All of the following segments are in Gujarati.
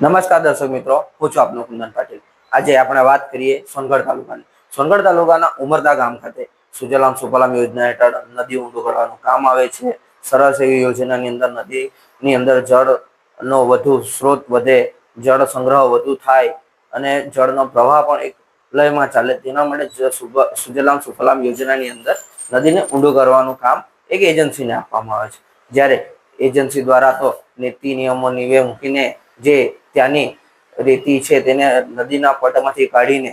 નમસ્કાર દર્શક મિત્રો, હું છું આપનો કુંદન પાટીલ. આજે આપણે વાત કરીએ સોનગઢ તાલુકાની. સોનગઢ તાલુકાના ઉમરદા ગામ ખાતે સુજલામ સુફલામ યોજના હેઠળ નદી ઊંડું કરવાનું કામ આવે છે. સરસ એવી યોજનાની અંદર નદીની અંદર જળનો વધુ સ્ત્રોત વધે, જળ સંગ્રહ વધુ થાય અને જળનો પ્રવાહ પણ એક લયમાં ચાલે. તેના માટે સુજલામ સુફલામ યોજનાની અંદર નદીને ઊંડું કરવાનું કામ એક એજન્સીને આપવામાં આવે છે. જ્યારે એજન્સી દ્વારા તો નીતિ નિયમો નિવે મૂકીને જે ત્યાંની રેતી છે તેને નદીના પટમાંથી કાઢીને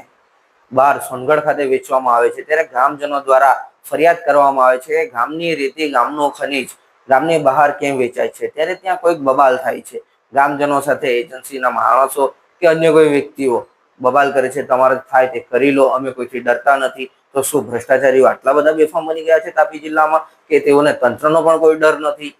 બહાર સોનગઢ ખાતે વેચવામાં આવે છે. ત્યારે ગ્રામજનો દ્વારા ફરિયાદ કરવામાં આવે છે ગામની રેતી ગામનો ખનીજ ગામની બહાર કેમ વેચાય છે? ત્યારે ત્યાં કોઈક બબાલ થાય છે. ગ્રામજનો સાથે એજન્સીના માણસો કે અન્ય કોઈ વ્યક્તિઓ બબાલ કરે છે, તમારે થાય તે કરી લો, અમે કોઈથી ડરતા નથી. તો શું ભ્રષ્ટાચારીઓ આટલા બધા બેફામ બની ગયા છે તાપી જિલ્લામાં કે તેઓને તંત્રનો પણ કોઈ ડર નથી?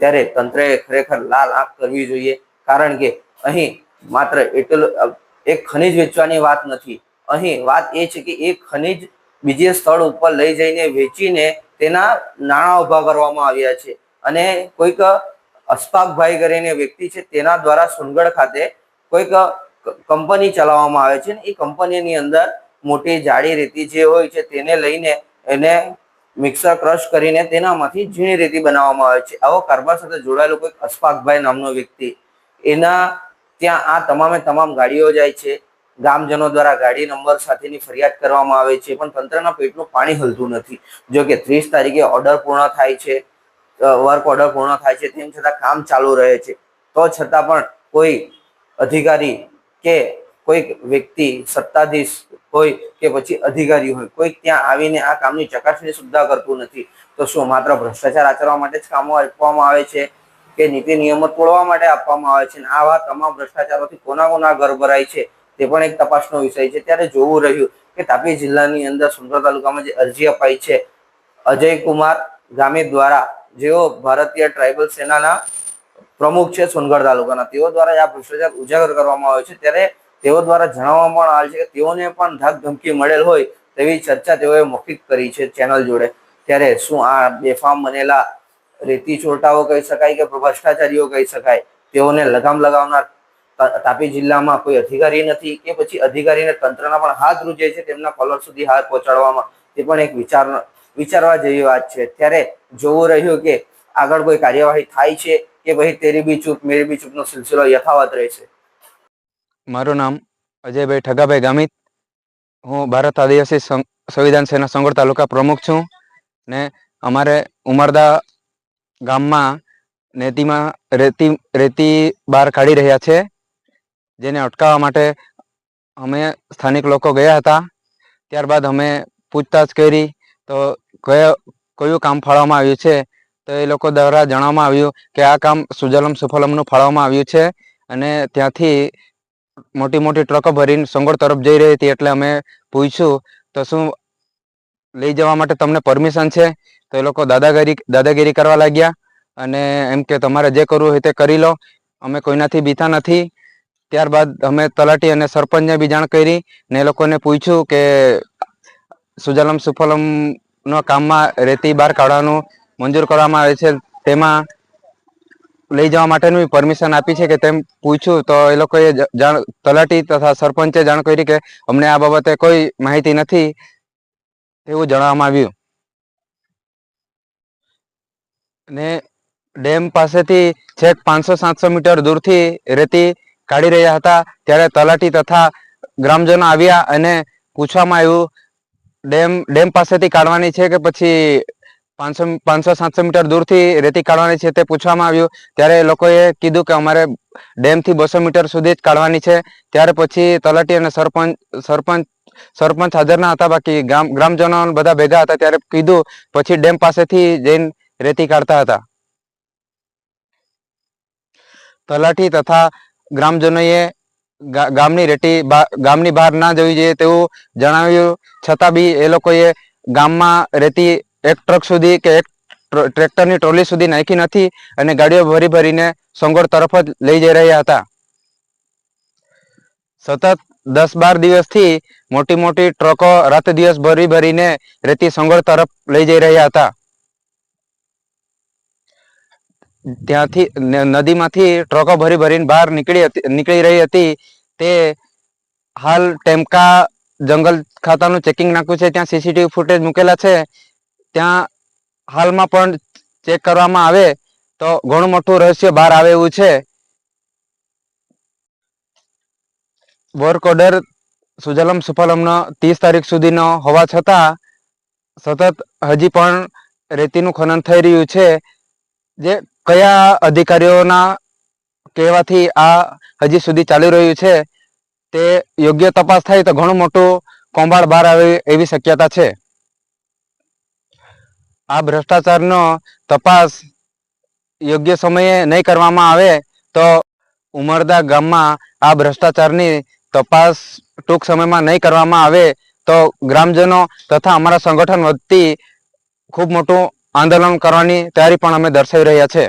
ત્યારે તંત્રએ ખરેખર લાલ આંખ કરવી જોઈએ. કારણ કે અહીં માત્ર એટલું એક ખનિજ વેચવાની વાત નથી. અહીં વાત એ છે કે એ ખનિજ બીજે સ્થળ ઉપર લઈ જઈને વેચીને તેના નાણાં ઊભા કરવામાં આવ્યા છે. અને કોઈક અસ્પાકભાઈ કરીને વ્યક્તિ છે તેના દ્વારા સુનગઢ ખાતે કોઈક કંપની ચલાવવામાં આવે છે ને એ કંપનીની અંદર મોટી જાડી રેતી જે હોય છે તેને લઈને એને મિક્સર ક્રશ કરીને તેનામાંથી ઝીણી રેતી બનાવવામાં આવે છે. આવો કારભાર સાથે જોડાયેલો કોઈક અસ્પાકભાઈ નામનો વ્યક્તિ એના ત્યાં આ તમામે તમામ ગાડીઓ જાય છે. ગામજનો દ્વારા ગાડી નંબર સાથેની ફરિયાદ કરવામાં આવે છે, પણ તંત્રના પેટનું પાણી હલતું નથી. જો કે ત્રીસ તારીખે ઓર્ડર પૂર્ણ થાય છે વર્ક ઓર્ડર પૂર્ણ થાય છે, તેમ છતાં કામ ચાલુ રહે છે. તો છતાં પણ કોઈ અધિકારી કે કોઈક વ્યક્તિ, સત્તાધીશ હોય કે પછી અધિકારી હોય કોઈક ત્યાં આવીને આ કામની ચકાસણી સુદ્ધા કરતું નથી. તો શું માત્ર ભ્રષ્ટાચાર આચરવા માટે જ કામો આપવામાં આવે છે? કે નીતિ નિયમો તોડવા માટે આપવામાં આવે છે આવા તમામ ભ્રષ્ટાચારોથી કોના કોના ઘર ભરાય છે તે પણ એક તપાસનો વિષય છે. ત્યારે જોવું રહ્યું કે તાપી જિલ્લાની અંદર સુંદર તાલુકામાં જે અરજી અપાઈ છે, અજય કુમાર ગામિત દ્વારા જેઓ ભારતીય ટ્રાઇબલ સેનાના પ્રમુખ છે સોનગઢ તાલુકાના, તેઓ દ્વારા આ ભ્રષ્ટાચાર ઉજાગર કરવામાં આવ્યો છે. ત્યારે તેઓ દ્વારા જણાવવામાં આવે છે કે તેઓને પણ ધાક ધમકી મળેલ હોય તેવી ચર્ચા તેઓએ મૌખિક કરી છે ચેનલ જોડે. ત્યારે શું આ બેફામ બનેલા રેતી ચોરટાઓ કહી શકાય કે ભ્રષ્ટાચારીઓ કહી શકાય, તેઓને લગામ લગાવનાર તાપી જિલ્લામાં કોઈ અધિકારી નથી કે પછી અધિકારીને તંત્રના પણ હાથ રૂજે છે તેમના કોલર સુધી હાથ પહોંચાડવામાં. તે પણ એક વિચાર, વિચારવા જેવી વાત છે. ત્યારે જોવું રહ્યું કે આગળ કોઈ કાર્યવાહી થાય છે કે પછી તેરી બી ચૂપ, મેરી બી ચૂપનો સિલસિલો યથાવત રહેશે. મારું નામ અજયભાઈ ઠગાભાઈ ગામિત. હું ભારત આદિવાસી સંવિધાન સેના સંગોળ તાલુકા પ્રમુખ છું ને અમારે ઉમરદા ગામમાં નેતીમાં રેતી રેતી બહાર કાઢી રહ્યા છે, જેને અટકાવવા માટે અમે સ્થાનિક લોકો ગયા હતા. ત્યારબાદ અમે પૂછતાછ કરી તો કયો, કયું કામ ફાળવવામાં આવ્યું છે, તો એ લોકો દ્વારા જણાવવામાં આવ્યું કે આ કામ સુજલમ સુફલમનું ફાળવવામાં આવ્યું છે અને ત્યાંથી મોટી મોટી ટ્રકો ભરીને સંગોળ તરફ જઈ રહી હતી એટલે અમે પૂછ્યું, તો શું લઈ જવા માટે તમને પરમિશન છે? તો એ લોકો દાદાગીરી દાદાગીરી કરવા લાગ્યા અને એમ કે તમારે જે કરવું હોય તે કરી લો. અમે કોઈનાથી બીતા નથી. ત્યારબાદ અમે તલાટી અને સરપંચને બી જાણ કરી ને એ લોકોને પૂછ્યું કે સુજલમ સુફલમના કામમાં રેતી બહાર કાઢવાનું મંજૂર કરવામાં આવે છે તેમાં લઈ જવા માટેની પરમિશન આપી છે કે તેમ પૂછ્યું. તો એ લોકોએ જાણ, તલાટી તથા સરપંચે જાણ કરી કે અમને આ બાબતે કોઈ માહિતી નથી એવું જણાવવામાં આવ્યું. ને ડેમ પાસેથી છેક પાંચસો, સાતસો મીટર દૂરથી રેતી કાઢી રહ્યા હતા. ત્યારે તલાટી તથા ગ્રામજનો આવ્યા અને પૂછવામાં આવ્યું, ડેમ ડેમ પાસેથી કાઢવાની છે કે પછી પાંચસો પાંચસો, સાતસો મીટર દૂરથી રેતી કાઢવાની છે તે પૂછવામાં આવ્યું. ત્યારે લોકોએ કીધું કે અમારે ડેમથી બસો મીટર સુધી જ કાઢવાની છે. ત્યારે પછી તલાટી અને સરપંચ સરપંચ સરપંચ હાજર ના હતા. બાકી ગ્રામ ગ્રામજનો બધા ભેગા હતા ત્યારે કીધું, પછી ડેમ પાસેથી જઈને રેતી કાઢતા હતા. તલાટી તથા ગ્રામજનોએ ગામની રેતી ગામની બહાર ના જવી જોઈએ તેવું જણાવ્યું. છતાં બી એ લોકોએ ગામમાં રેતી એક ટ્રક સુધી કે એક ટ્રેક્ટરની ટ્રોલી સુધી નાખી નથી અને ગાડીઓ ભરી ભરીને સંગોળ તરફ જ લઈ જઈ રહ્યા હતા. સતત દસ બાર દિવસથી મોટી મોટી ટ્રકો રાત દિવસ ભરી ભરીને રેતી સંગોળ તરફ લઈ જઈ રહ્યા હતા. ત્યાંથી નદીમાંથી ટ્રકો ભરી ભરીને બહાર નીકળી હતી, નીકળી રહી હતી. તે હાલ ટેમકા જંગલ ખાતાનું ચેકિંગ નાખ્યું છે, ત્યાં સીસીટીવી ફૂટેજ મૂકેલા છે. ત્યાં હાલમાં પણ ચેક કરવામાં આવે તો ઘણું મોટું રહસ્ય બહાર આવે એવું છે. વર્ક ઓર્ડર સુજલમ સુફલમનો ત્રીસ તારીખ સુધીનો હોવા છતાં સતત હજી પણ રેતીનું ખનન થઈ રહ્યું છે. જે કયા અધિકારીઓના કહેવાથી આ હજી સુધી ચાલી રહ્યું છે તે યોગ્ય તપાસ થાય તો ઘણું મોટું કૌભાંડ બહાર આવે એવી શક્યતા છે. આ ભ્રષ્ટાચારનો તપાસ યોગ્ય સમયે નહીં કરવામાં આવે તો ઉમરદા ગામમાં આ ભ્રષ્ટાચારની તપાસ ટૂંક સમયમાં નહીં કરવામાં આવે તો ગ્રામજનો તથા અમારા સંગઠન વતી ખૂબ મોટું આંદોલન કરવાની તૈયારી પણ અમે દર્શાવી રહ્યા છે.